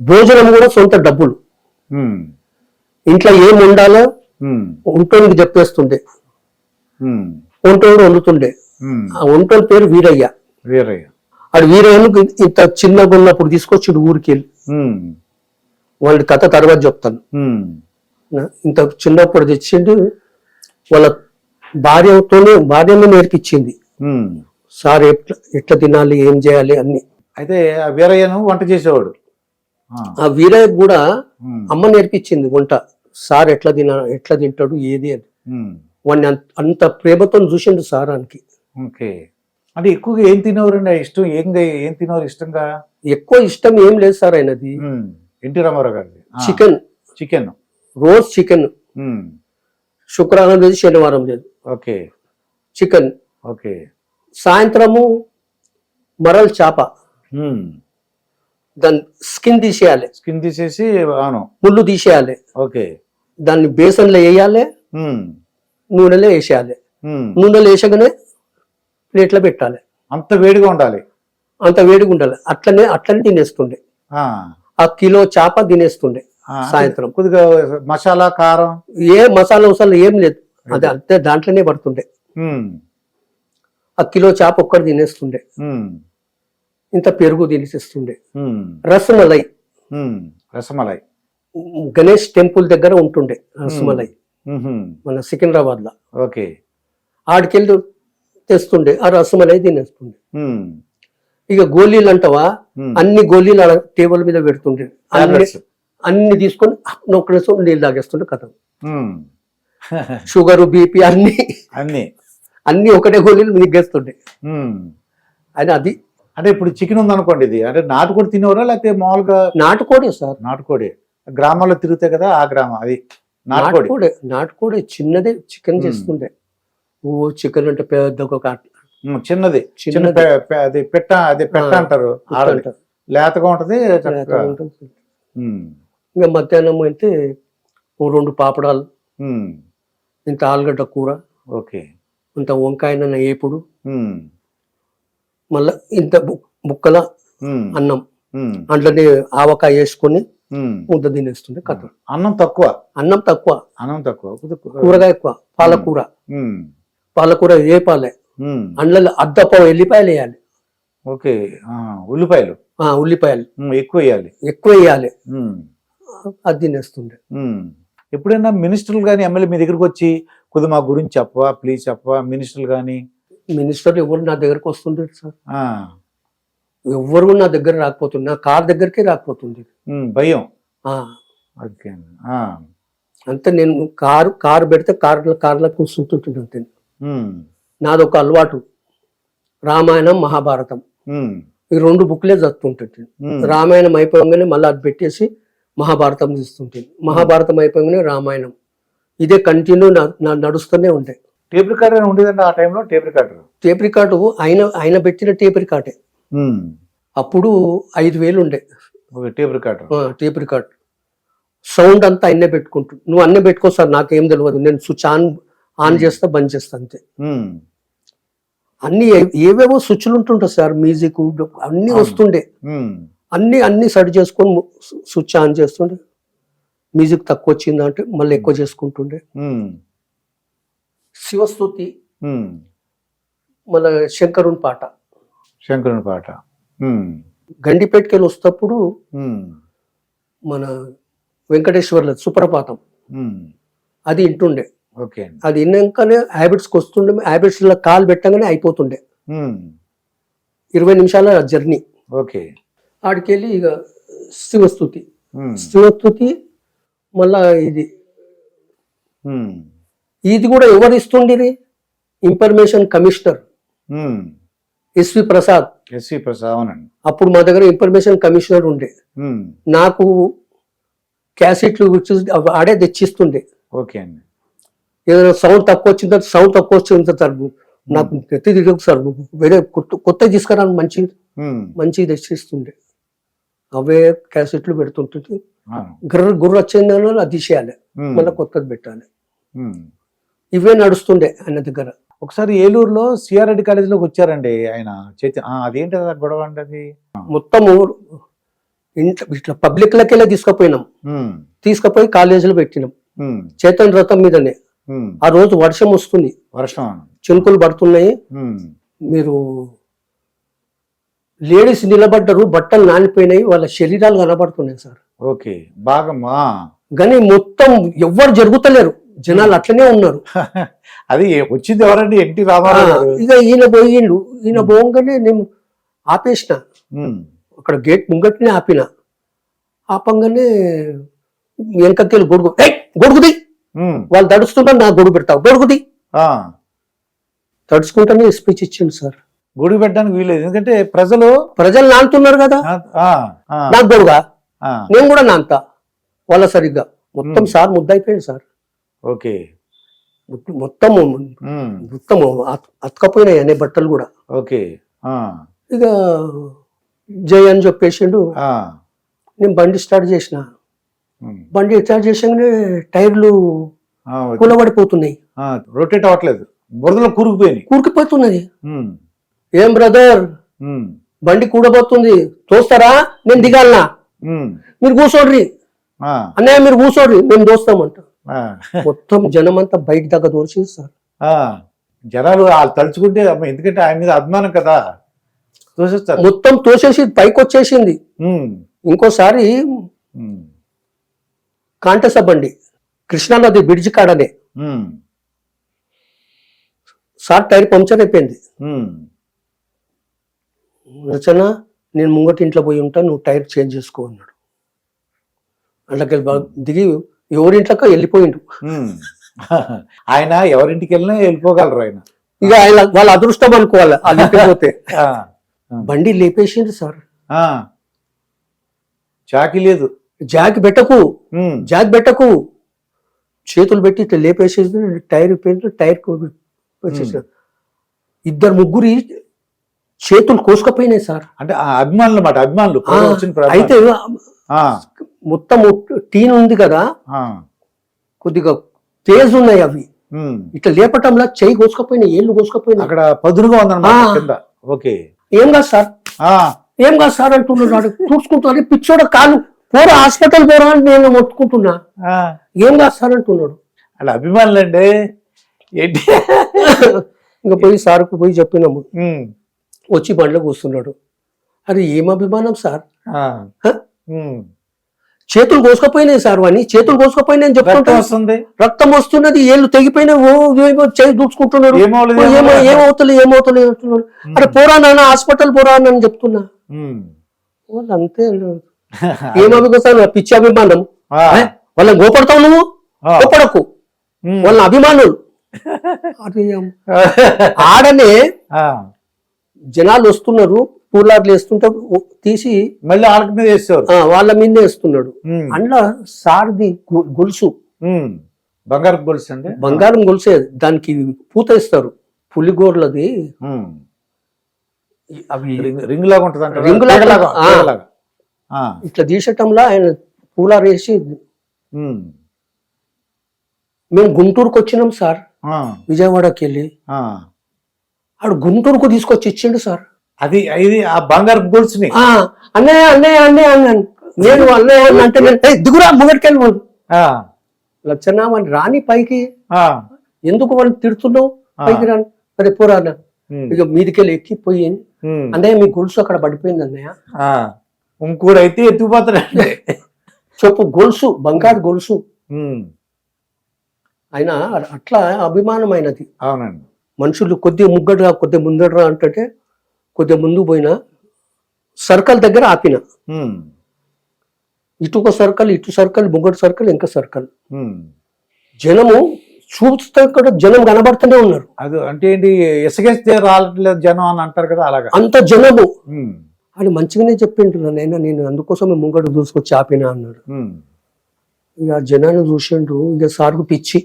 భోజనం కూడా సొంత డబ్బులు. ఇంట్లో ఏం ఉండాలో ఒంటోనికి చెప్పేస్తుండే. ఒంటోడు వండుతుండే. ఆ ఒంటోని పేరు వీరయ్య. వీరయ్య. ఆడు వీరయ్యను ఇంత చిన్నగా ఉన్నప్పుడు తీసుకొచ్చి ఊరికి వెళ్ళి వాళ్ళ కథ తర్వాత చెప్తాను. ఇంత చిన్నప్పుడు తెచ్చిండు. వాళ్ళ భార్యతోనే భార్యను నేర్పించింది. సార్ ఎట్లా ఎట్లా తినాలి ఏం చేయాలి అన్ని. అయితే ఆ వీరయ్యను వంట చేసేవాడు. ఆ, వీరయ్య కూడా అమ్మ నేర్పించింది వంట. సార్ ఎట్లా తిన ఎట్లా తింటాడు ఏది అని. వాడిని అంత ప్రేమతో చూసిండు సారానికి ఓకే. అంటే ఎక్కువగా ఏం తినేవారండి? ఇష్టం ఏం ఏం తినేవారు ఇష్టంగా? ఎక్కువ ఇష్టం ఏం లేదు సార్ ఆయనది. ఎన్టీ రామారావు గారిది. చికెన్. చికెన్. రోజ్ చికెన్. శుక్రవారం లేదు శనివారం లేదు. ఓకే. చికెన్. ఓకే. సాయంత్రము మరల్ చేప. దాని స్కిన్ తీసేయాలి. స్కిన్ తీసేసి అవును ముళ్ళు తీసేయాలి. ఓకే. దాన్ని బేసన్లో వేయాలి. నూనెలో వేసేయాలి. నూనెలో వేసగానే ప్లేట్లో పెట్టాలి. అంత వేడిగా ఉండాలి. అంత వేడిగా ఉండాలి. అట్లనే అట్లనే తినేస్తుండే. ఆ, కిలో చేప తినేస్తుండే సాయంత్రం. కొద్దిగా మసాలా కారం? ఏ మసాలా మసాలా ఏం లేదు. అది అంతే దాంట్లోనే పడుతుండే. ఆ కిలో చేప ఒక్కటి తినేస్తుండే. ఇంత పెరుగు తినేసిస్తుండే ఉమ్, రసమలై. రసమలై. గణేష్ టెంపుల్ దగ్గర ఉంటుండే రసమలై. మన సికింద్రాబాద్లో ఓకే. ఆడికెళ్ళి తెస్తుండే ఆ రసమలై తినేస్తుండే. ఇక గోళీలు అంటావా. అన్ని గోళీలు టేబుల్ మీద పెడుతుండే. అన్ని తీసుకొని నొక్కడేసి నీళ్ళు తాగేస్తుండే కథ. షుగర్ బీపీ అన్ని అన్ని. అన్ని ఒకటే గోళీలు మిగ్గేస్తుండే. అని అది అంటే ఇప్పుడు చికెన్ ఉందనుకోండి ఇది. అంటే నాటుకోడి తినేవారా లేకపోతే మామూలుగా నాటుకోడే సార్. నాటుకోడి? గ్రామాల్లో తిరుగుతాయి కదా ఆ గ్రామం అది నాటుకోడి. నాటుకోడే చిన్నదే చికెన్. చేస్తుండే ఓ చికెన్ అంటే పెద్ద ఒక చిన్నది. చిన్న అది పెట్ట అది పెట్ట అంటారు. లేతగా ఉంటది ఇంకా మధ్యాహ్నం అయితే ఓ రెండు పాపడాలు ఇంత ఆలుగడ్డ కూర ఓకే. ఇంత వంకాయ ఏపుడు మళ్ళా ఇంత ముక్కల అన్నం. ఉమ్, అందులోనే ఆవకాయ వేసుకొని. ముద్ద తినేస్తుండే కథ. అన్నం తక్కువ? అన్నం తక్కువ. అన్నం తక్కువ. కూరగాయ ఎక్కువ. పాలకూర. పాలకూర వేపాలే ఉమ్, అందులో అద్దపావు ఎల్లిపాయలు వేయాలి. ఓకే. ఉల్లిపాయలు? ఉల్లిపాయలు. ఎక్కువ వేయాలి. ఎక్కువ వేయాలి. అది తినేస్తుండే. ఎప్పుడైనా మినిస్టర్లు కానీ ఎమ్మెల్యే మీ దగ్గరికి వచ్చి కొద్ది మా గురించి చెప్పవా ప్లీజ్ చెప్పవా మినిస్టర్లు కానీ మినిస్టర్ ఎవరు నా దగ్గరకు వస్తుండే సార్. ఎవరు నా దగ్గర రాకపోతుంది నా కార్ దగ్గరికి రాకపోతుంది భయం. అంతే నేను కారు కారు పెడితే కారు కార్లో కూర్చుంటుంటుంది అంతే. ఉమ్, నాది ఒక అలవాటు. రామాయణం మహాభారతం. ఈ రెండు బుక్లే చదువుతుంటుంది రామాయణం అయిపోగానే మళ్ళీ అది పెట్టేసి మహాభారతం తీస్తుంటుంది మహాభారతం అయిపోగానే రామాయణం. ఇదే కంటిన్యూ నా నడుస్తూనే ఉంటాయి టేప్ రికార్డర్ ఉండేదండి ఆ టైంలో? టేప్ రికార్డర్ టేప్ రికార్డు ఆయన ఆయన పెట్టిన టేప్ రికార్డే అప్పుడు ఐదు వేలు ఉండే. టేప్ రికార్డర్ ఆ, టేప్ రికార్డ్ సౌండ్ అంతా అన్నే పెట్టుకుంటు నువ్వు అన్నే పెట్టుకో సార్ నాకేం తెలియదు నేను స్విచ్ ఆన్ ఆన్ చేస్తా బంద్ చేస్తా అంతే. అన్ని ఏవేవో స్విచ్లు ఉంటుంటాయి సార్ మ్యూజిక్ అన్ని. వస్తుండే. అన్ని అన్ని సెట్ చేసుకొని స్విచ్ ఆన్ చేస్తుండే. మ్యూజిక్ తక్కువ వచ్చిందంటే మళ్ళీ ఎక్కువ చేసుకుంటుండే. ఉమ్. మన శంకరుని పాట. శంకరుని పాట. గండిపేటకెళ్ళి వస్తప్పుడు మన వెంకటేశ్వర్ల సుప్రభాతం. ఉమ్. అది వింటుండే. ఓకే అది విన్నాకనే హ్యాబిట్స్కి వస్తుండే హ్యాబిట్స్లో కాలు పెట్టగానే అయిపోతుండే. ఇరవై నిమిషాల జర్నీ. ఓకే. ఆడికెళ్ళి ఇక శివస్తుతి ఉమ్, శివస్తుతి మళ్ళా ఇది ఇది కూడా ఎవరు ఇస్తుండిరి? Information commissioner. SV Prasad. SV Prasad అవునండి. అప్పుడు మా దగ్గర ఇన్ఫర్మేషన్ కమిషనర్ ఉండే. నాకు క్యాసెట్లు ఆడే తెచ్చిస్తుండే. ఓకే అండి. ఏదైనా సౌండ్ తక్కువ వచ్చిందో? సౌండ్ తక్కువ వచ్చిందో సార్? నాకు ఎత్తి తిరగదు సార్ వేరే కొత్త కొత్త తీసుకురాను మంచి మంచి తెచ్చిస్తుండే. అవే క్యాసెట్లు పెడుతుంటుంది. గుర్ర గుర్ర వచ్చిందని అది తీసేయాలి. మళ్ళీ కొత్తది పెట్టాలి. ఇవే నడుస్తుండే ఆయన దగ్గర. ఒకసారి ఏలూరులో సిఆర్రెడ్డి కాలేజీలోకి వచ్చారండి ఆయన. ఆ, అదేంటి అది గొడవ అండి అది? మొత్తము ఇంట్లో ఇట్లా పబ్లిక్ లకెళ్ళే తీసుకుపోయినాం. తీసుకుపోయి కాలేజీలో పెట్టినాం. చేతన్ రథం మీదనే. ఆ రోజు వర్షం వస్తుంది. వర్షం. చినుకులు పడుతున్నాయి. మీరు లేడీస్ నిలబడ్డరు బట్టలు నానిపోయినాయి వాళ్ళ శరీరాలు కనబడుతున్నాయి సార్. ఓకే. బాగా కానీ మొత్తం ఎవ్వరు జరుగుతలేరు. జనాలు అట్లనే ఉన్నారు. అది వచ్చింది ఎవరండి ఎన్టీ రామారావు ఇక ఈయన పోయిండు ఈయన పోగానే నేను ఆపేసిన. ఉమ్, అక్కడ గేట్ ముంగట్నే ఆపిన. ఆపంగానే వెనకకెళ్ళి గొడుగు. "ఏయ్, గొడుగుది. వాళ్ళు తడుస్తుంటారు నాకు గొడుగు పెడతావు గొడుగుది. తడుచుకుంటానే స్పీచ్ ఇచ్చిండు సార్. గుడి పెట్టడానికి వీలేదు ఎందుకంటే ప్రజలు ప్రజలు నానుతున్నారు కదా. నాకు గొడుగా? నేను కూడా నాంతా. వాళ్ళ సరిగ్గా. మొత్తం Hmm. సార్ ముద్దయిపోయాడు సార్. ఓకే. మొత్తం- మొత్తం అతకపోయినాయి అనే బట్టలు కూడా. ఓకే. ఇక జై అని చెప్పేసిండు. నేను బండి స్టార్ట్ చేసిన. బండి స్టార్ట్ చేసాగానే టైర్లు. కూలబడిపోతున్నాయి. రొటేట్ అవ్వట్లేదు. బురదలో కూరుకుపోయినాయి. కూరుకుపోతున్నది ఏం బ్రదర్? బండి కూడబోతుంది. తోస్తారా? నేను దిగాలనా? మీరు కూర్చోడ్రి అన్నయ్య మీరు కూర్చోడ్రి మేము దోస్తామంట. మొత్తం జనం అంతా బయట దగ్గర దోర్చేది సార్. జనాలు వాళ్ళు తలుచుకుంటే ఎందుకంటే ఆయన మీద అభిమానం కదా. చూసేస్తారు మొత్తం తోసేసి పైకి వచ్చేసింది ఇంకోసారి ఉమ్, కాంటస బండి కృష్ణానది బ్రిడ్జి కాడనే. సార్ టైర్ పంక్చర్ అయిపోయింది. రచన నేను ముంగటి ఇంట్లో పోయి ఉంటా నువ్వు టైర్ చేంజ్ చేసుకో అన్నాడు. అందులోకి దిగి ఎవరింట్లోకి వెళ్ళిపోయిండు. ఆయన ఎవరింటికి వెళ్ళినా వెళ్ళిపోగలరు ఆయన. ఇక ఆయన వాళ్ళ అదృష్టం అనుకోవాలి ఆ, బండి లేపేసింది సార్. ఆ. చాకి లేదు. జాక్ పెట్టకు. జాక్ పెట్టకు. చేతులు పెట్టి ఇట్లా లేపేసేసి టైర్ పెట్టి టైర్ వచ్చేసారు. ఇద్దరు ముగ్గురి చేతులు కోసుకపోయినాయి సార్. అంటే ఆ అభిమానులు అన్నమాట అభిమానులు. అయితే మొత్తం టీన్ ఉంది కదా. కొద్దిగా తేజ్ ఉన్నాయి అవి. ఇట్లా లేపటంలా చెయ్యి కోసుకపోయినాయి ఏళ్ళు కోసుకపోయినాయి అక్కడ పదునుగా ఉందన్నమాట ఓకే. ఏం కాదు సార్. ఏం కాదు సార్ అంటున్నాడు చూసుకుంటాడు పిచ్చోడ కాలు పోరా హాస్పిటల్ పోరా అని నేను మొత్తుకుంటున్నా. ఏం కాదు సార్ అంటున్నాడు. అలా అభిమానులు అండి. ఏంటి? ఇంకా పోయి సార్కు పోయి చెప్పినాము. వచ్చి బండ్లో కూస్తున్నాడు అది ఏం అభిమానం సార్. చేతులు కోసుకపోయినాయి సార్ వాడిని. చేతులు కోసుకపోయినాయి అని రక్తం చెప్తుంటా వస్తుంది. రక్తం వస్తున్నది ఏళ్ళు తెగిపోయినాయి ఏమో చేయి ఏమవలేదు. ఏమవుతలే ఏమవుతలే అంటున్నాడు. అరే పోరా నాన్న హాస్పిటల్ పోరా అని చెప్తున్నా. వాళ్ళు అంతే ఏం అభిమానం పిచ్చి అభిమానం? వాళ్ళని గోపడతావు నువ్వు. గోపడకు. వాళ్ళ అభిమానులు. ఆడనే జనాలు వస్తున్నారు. పూలార్లు వేస్తుంటే తీసి మళ్ళీ ఆళ్ళకి మీద వేసేవారు. ఆ, వాళ్ళ మీదే వేస్తున్నాడు. అందులో సార్ది గొలుసు. బంగారు గొలుసు అండి బంగారం గొలుసే. దానికి పూత ఇస్తారు పులిగోర్లది. అవి రింగ్ లాగా ఉంటుంది. రింగ్ లాగా, ఇట్లా తీసటంలో ఆయన పూలార్ వేసి మేము గుంటూరుకు వచ్చినాం సార్. విజయవాడకి వెళ్ళి. ఆడు గుంటూరుకు తీసుకొచ్చి ఇచ్చిండు సార్. అది ఇది ఆ బంగారు గొలుసుని. ఆ అన్నయ్య అన్నయ్య అన్నయ్య అన్నాను నేను అన్నయ్య అని అంటే నేను, "ఏయ్, దిగురా ముంగటికెళ్ళి వాళ్ళు లచ్చన్న వాడిని రాని పైకి ఎందుకు వాళ్ళు తిడుతున్నావు? పైకి రాని అరే పోరా ఇక మీదికెళ్ళి ఎక్కిపోయి అన్నయ్య మీ గొలుసు అక్కడ పడిపోయింది అన్నయ్య. ఆ. ఇంకోడు అయితే ఎత్తుకుపోతాడండి చెప్పు గొలుసు బంగారు గొలుసు. ఆయన అట్లా అభిమానమైనది. అవునండి. మనుషులు కొద్దిగా ముగ్గడరా కొద్దిగా ముందడరా అంటే కొద్దిగా ముందు పోయినా సర్కిల్ దగ్గర ఆపిన. ఇటు ఒక సర్కిల్ ఇటు సర్కిల్ ముగ్గడు సర్కిల్ ఇంకా సర్కిల్. జనము చూస్తే కూడా జనం కనబడుతూనే ఉన్నారు. అది అంటే ఏంటి రావట్లేదు జనం అని అంటారు కదా అలాగా? అంత జనము. అది మంచిగానే చెప్పిండు నైనా నేను అందుకోసమే ముంగడు చూసుకొచ్చి ఆపినా అన్నాడు. ఇక జనాన్ని చూసిండు ఇక సార్కు పిచ్చి.